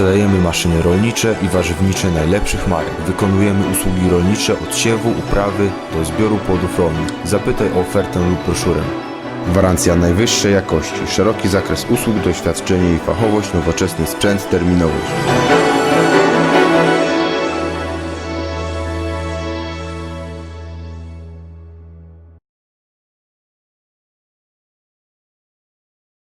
Sprzedajemy maszyny rolnicze i warzywnicze najlepszych marek. Wykonujemy usługi rolnicze od siewu, uprawy do zbioru płodów rolnych. Zapytaj o ofertę lub broszurę. Gwarancja najwyższej jakości, szeroki zakres usług, doświadczenie i fachowość, nowoczesny sprzęt, terminowość.